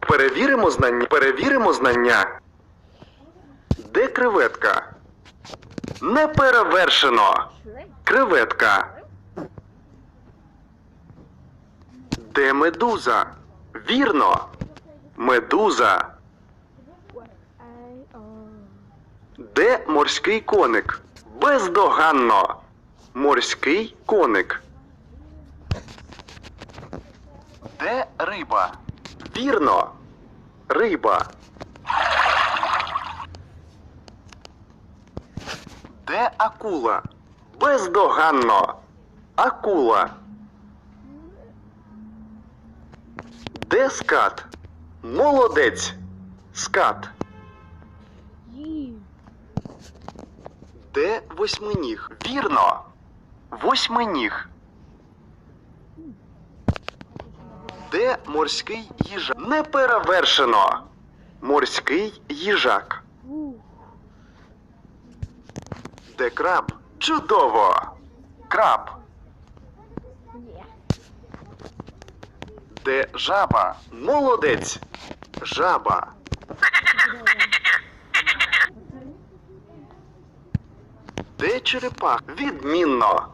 Перевіримо знання. Перевіримо знання. Де креветка? Не перевершено. Креветка. Де медуза? Вірно. Медуза. Де морський коник? Бездоганно. Морський коник. Де риба? Вірно. Риба. Де акула? Бездоганно. Акула. Де скат? Молодець. Скат. Де восьминіг? Вірно. Восьминіг. Де морський їжак? Не перевершено. Морський їжак. Де краб? Чудово. Краб. Де жаба? Молодець. Жаба. Де черепаха? Відмінно.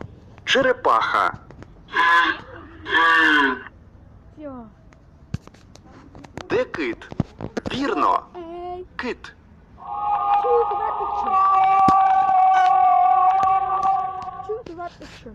Черепаха. Де кит? Вірно. Кит. Choose the right picture.